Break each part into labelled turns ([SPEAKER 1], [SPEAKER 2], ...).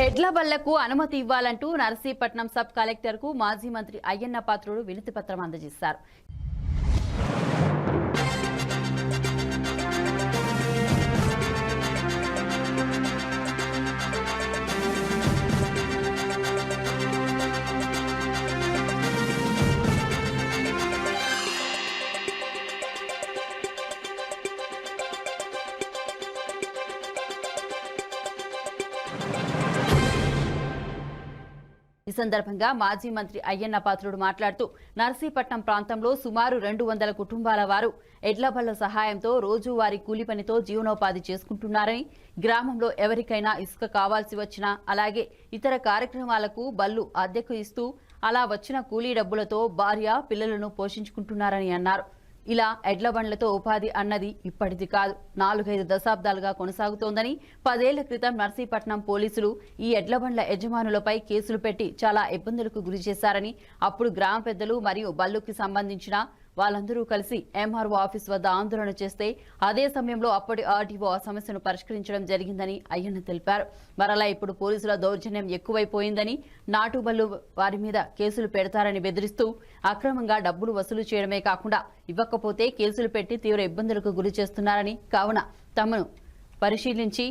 [SPEAKER 1] ఎడ్ల బళ్ళకు అనుమతి ఇవ్వాలంటూ నర్సీపట్నం సబ్ కలెక్టర్కు మాజీ మంత్రి అయ్యన్న పాత్రుడు వినతి పత్రం అందజేశారు. ఈ సందర్భంగా మాజీ మంత్రి అయ్యన్న పాత్రుడు మాట్లాడుతూ నర్సీపట్నం ప్రాంతంలో సుమారు రెండు వందల కుటుంబాల వారు ఎడ్లబళ్ళ సహాయంతో రోజువారీ కూలి పనితో జీవనోపాధి చేసుకుంటున్నారని గ్రామంలో ఎవరికైనా ఇసుక కావాల్సి వచ్చినా అలాగే ఇతర కార్యక్రమాలకు బళ్ళు అద్దెకు ఇస్తూ అలా వచ్చిన కూలీ డబ్బులతో భార్య పిల్లలను పోషించుకుంటున్నారని అన్నారు. ఇలా ఎడ్ల బండ్లతో ఉపాధి అన్నది ఇప్పటిది కాదు. నాలుగైదు దశాబ్దాలుగా కొనసాగుతోందని పదేళ్ళ క్రితం నర్సీపట్నం పోలీసులు ఈ ఎడ్ల బండ్ల యజమానులపై కేసులు పెట్టి చాలా ఇబ్బందులకు గురి చేశారని అప్పుడు గ్రామ పెద్దలు మరియు బల్లుకి సంబంధించిన వాళ్ళందరూ కలిసి ఎంఆర్ఓ ఆఫీస్ వద్ద ఆందోళన చేస్తే అదే సమయంలో అప్పటి ఆర్డీఓ ఆ సమస్యను పరిష్కరించడం జరిగిందని అయ్యన్న తెలిపారు. మరలా ఇప్పుడు పోలీసుల దౌర్జన్యం ఎక్కువైపోయిందని నాటుబల్లు వారి మీద కేసులు పెడతారని బెదిరిస్తూ అక్రమంగా డబ్బులు వసూలు చేయడమే కాకుండా ఇవ్వకపోతే కేసులు పెట్టి తీవ్ర ఇబ్బందులకు గురి చేస్తున్నారని కావున తమను పరిశీలించి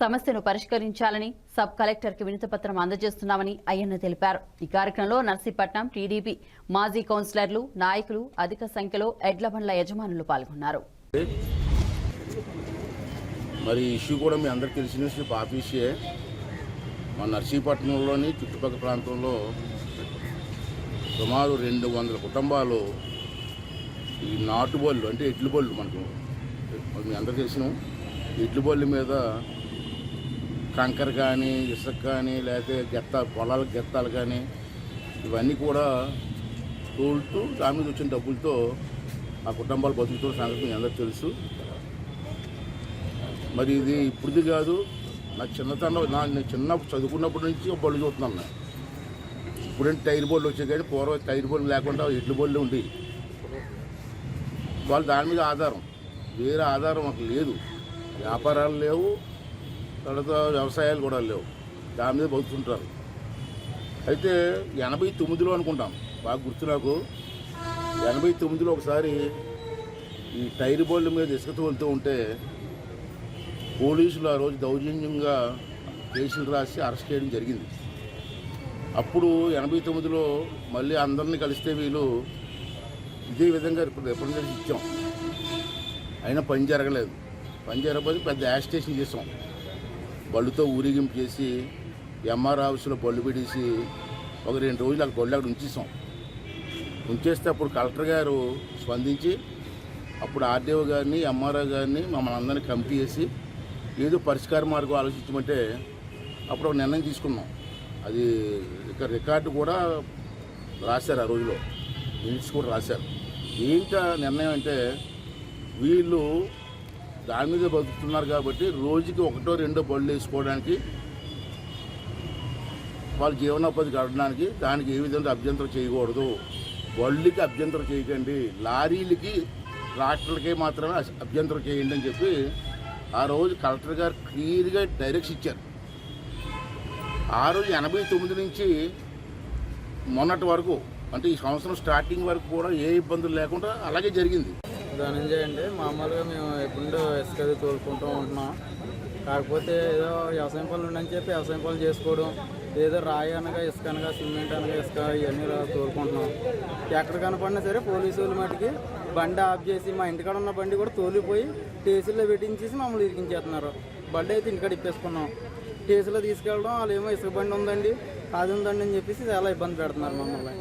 [SPEAKER 1] సమస్యను పరిష్కరించాలని సబ్ కలెక్టర్కి వినతిపత్రం అందజేస్తున్నామని అయ్యన్న తెలిపారు. ఈ కార్యక్రమంలో నర్సీపట్నం టీడీపీ మాజీ కౌన్సిలర్లు నాయకులు అధిక సంఖ్యలో ఎడ్ల బండ్ల యజమానులు పాల్గొన్నారు.
[SPEAKER 2] మరి ఇష్యూ కూడా మీ అందరికి తెలిసిన ఆఫీసే మా నర్సీపట్నంలోని చుట్టుపక్కల ప్రాంతంలో సుమారు రెండు వందల కుటుంబాలు ఈ నాటు బళ్ళు అంటే ఎడ్లు బళ్ళు మనకు మీ అందరికి తెలిసిన ఎడ్లు బళ్ళు మీద కంకర కానీ ఇసుక కానీ లేకపోతే గెత్త పొలాల గెత్తాలు కానీ ఇవన్నీ కూడా తోలుతూ దాని మీద వచ్చిన డబ్బులతో ఆ కుటుంబాలు బతుకుతున్న సంగతి మీ తెలుసు. మరి ఇది ఇప్పుడుది కాదు. నా చిన్నతనం నా నేను చిన్నప్పుడు చదువుకున్నప్పటి నుంచి ఒక బళ్ళు చూస్తున్నాను నేను. ఇప్పుడంటే టైర్ బోర్డు వచ్చాయి కానీ పూర్వం టైర్ బోర్డు లేకుండా ఎడ్లు బోర్డు ఉండి వాళ్ళు దాని మీద ఆధారం. వేరే ఆధారం మాకు లేదు. వ్యాపారాలు లేవు. తర్వాత వ్యవసాయాలు కూడా లేవు. దాని మీద బతుకుంటారు అయితే ఎనభై తొమ్మిదిలో అనుకుంటాం. బాగా గుర్తు నాకు. ఎనభై తొమ్మిదిలో ఒకసారి ఈ టైర్ బోర్డు మీద ఇసుకతో వెళ్తూ ఉంటే పోలీసులు ఆ రోజు దౌర్జన్యంగా కేసులు రాసి అరెస్ట్ చేయడం జరిగింది. అప్పుడు ఎనభై తొమ్మిదిలో మళ్ళీ అందరినీ కలిస్తే వీళ్ళు ఇదే విధంగా రిప్రజెంటేషన్ ఇచ్చాం. అయినా పని జరగలేదు. పని జరగకపోతే పెద్ద యాజిటేషన్ చేసాం. బళ్ళుతో ఊరేగింపు చేసి ఎంఆర్ ఆఫీసులో బళ్ళు పెట్టేసి ఒక రెండు రోజులు అక్కడ బళ్ళు అక్కడ ఉంచేసాం. ఉంచేస్తే అప్పుడు కలెక్టర్ గారు స్పందించి అప్పుడు ఆర్డీఓ గారిని ఎంఆర్ఓ గారిని మమ్మల్ని అందరినీ కమిటీ చేసి ఏదో పరిష్కార మార్గం ఆలోచించమంటే అప్పుడు ఒక నిర్ణయం తీసుకున్నాం. అది ఇక్కడ రికార్డు కూడా రాశారు ఆ రోజులో. మినిట్స్ కూడా రాశారు. ఏంటి నిర్ణయం అంటే వీళ్ళు దాని మీద బతుకుతున్నారు కాబట్టి రోజుకి ఒకటో రెండో బళ్ళు వేసుకోవడానికి వాళ్ళ జీవనోపాధి గడపడానికి దానికి ఏ విధంగా అభ్యంతరం చేయకూడదు. బళ్ళుకి అభ్యంతరం చేయకండి. లారీలకి ట్రాక్టర్లకి మాత్రమే అభ్యంతరం చేయండి అని చెప్పి ఆ రోజు కలెక్టర్ గారు క్లియర్గా డైరెక్ట్స్ ఇచ్చారు. ఆ రోజు ఎనభై తొమ్మిది నుంచి మొన్నటి వరకు అంటే ఈ సంవత్సరం స్టార్టింగ్ వరకు కూడా ఏ ఇబ్బందులు లేకుండా అలాగే జరిగింది.
[SPEAKER 3] ధనంజయ్ అండి మామూలుగా మేము ఎప్పుడో ఇసుక అది తోలుకుంటూ ఉంటున్నాం. కాకపోతే ఏదో వ్యవసాయం పనులు ఉండని చెప్పి వ్యవసాయం పనులు చేసుకోవడం ఏదో రాయి అనగా ఇసుక అనగా సిమెంట్ అనగా ఇసుక ఇవన్నీ తోలుకుంటున్నాం. ఎక్కడ కనపడినా సరే పోలీసు మటుకి బండి ఆఫ్ చేసి మా ఇంటికాడ ఉన్న బండి కూడా తోలిపోయి టేసీలో పెట్టించేసి మమ్మల్ని ఇరికించేస్తున్నారు. బండి అయితే ఇంటికాడ ఇప్పేసుకున్నాం. స్టేషన్లో తీసుకెళ్ళడం వాళ్ళు ఏమో ఇసుక బండి ఉందండి అది ఉందండి అని చెప్పేసి చాలా ఇబ్బంది పెడుతున్నారు మమ్మల్ని.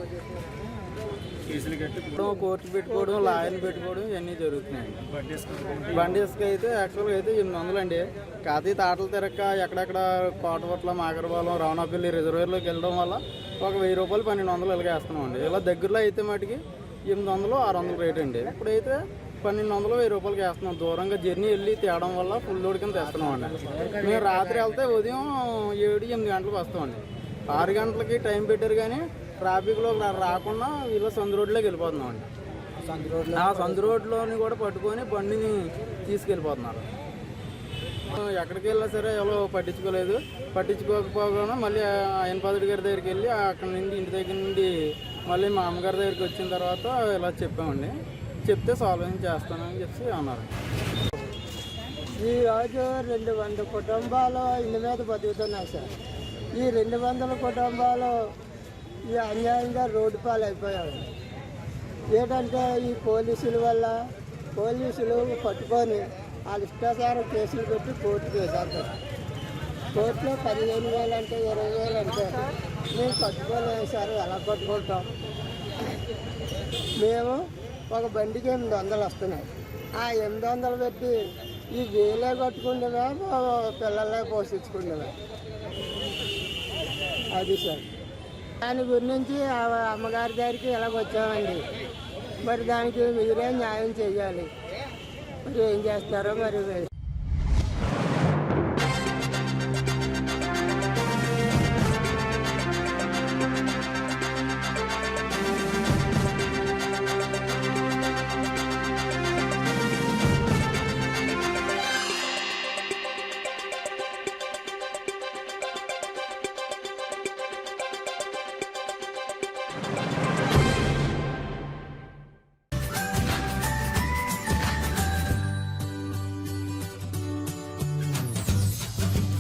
[SPEAKER 3] ఇప్పుడు కోర్టు పెట్టుకోవడం లాయర్ని పెట్టుకోవడం ఇవన్నీ జరుగుతున్నాయి. బండి ఇసుక అయితే యాక్చువల్గా అయితే ఎనిమిది వందలు అండి కాకపోతే తాటలు తిరక్క ఎక్కడెక్కడ కోటపట్ల మాకరపాలెం రావణపల్లి రిజర్వేర్లోకి వెళ్ళడం వల్ల ఒక వెయ్యి రూపాయలు పన్నెండు వందలు ఇలాగే వేస్తున్నామండి. ఇలా దగ్గరలో అయితే మటుకి ఎనిమిది వందలు ఆరు వందలు రేట్ అండి. ఇప్పుడైతే పన్నెండు వందలు వెయ్యి రూపాయలకి వేస్తున్నాం. దూరంగా జర్నీ వెళ్ళి తేవడం వల్ల ఫుల్ లోడ్ కింద తెస్తున్నాం అండి మేము రాత్రి వెళ్తే ఉదయం ఏడు ఎనిమిది గంటలకు వస్తామండి. ఆరు గంటలకి టైం పెట్టారు కానీ ట్రాఫిక్లో రాకుండా వీళ్ళు సందు రోడ్లోకి వెళ్ళిపోతున్నాం అండి. ఆ సందు రోడ్లోని కూడా పట్టుకొని బండిని తీసుకెళ్ళిపోతున్నారు. ఎక్కడికి వెళ్ళినా సరే ఎవరో పట్టించుకోలేదు. పట్టించుకోకపోగా మళ్ళీ ఆయన పాదుడి గారి దగ్గరికి వెళ్ళి అక్కడ నుండి ఇంటి దగ్గర నుండి మళ్ళీ మా అమ్మగారి దగ్గరికి వచ్చిన తర్వాత ఇలా చెప్పామండి. చెప్తే సాల్వ్ చేస్తానని చెప్పి అన్నారు.
[SPEAKER 4] ఈ రోజు రెండు వందల కుటుంబాలు ఇళ్ళ మీద బతుకుతున్నాయి సార్. ఈ రెండు వందల కుటుంబాలు ఈ అన్యాయంగా రోడ్డు పాలైపోయాడు. ఏంటంటే ఈ పోలీసుల వల్ల పోలీసులు పట్టుకొని వాళ్ళ ఇష్టాచారం కేసులు పెట్టి కోర్టు చేశారు కోర్టులో పదిహేను వేలు అంటే ఇరవై వేలు అంటే మేము కట్టుకోలేము సార్ ఎలా కట్టుకుంటాం మేము ఒక బండికి ఎనిమిది వందలు వస్తున్నాయి. ఆ ఎనిమిది వందలు పెట్టి ఈ వేలే కట్టుకుండేవా పిల్లలే పోషించుకుండేవా అది సార్. దాని గురించి ఆ అమ్మగారి దగ్గరికి ఎలాగొచ్చామండి మరి దానికి మీరే న్యాయం చేయాలి. మరి ఏం చేస్తారో మరి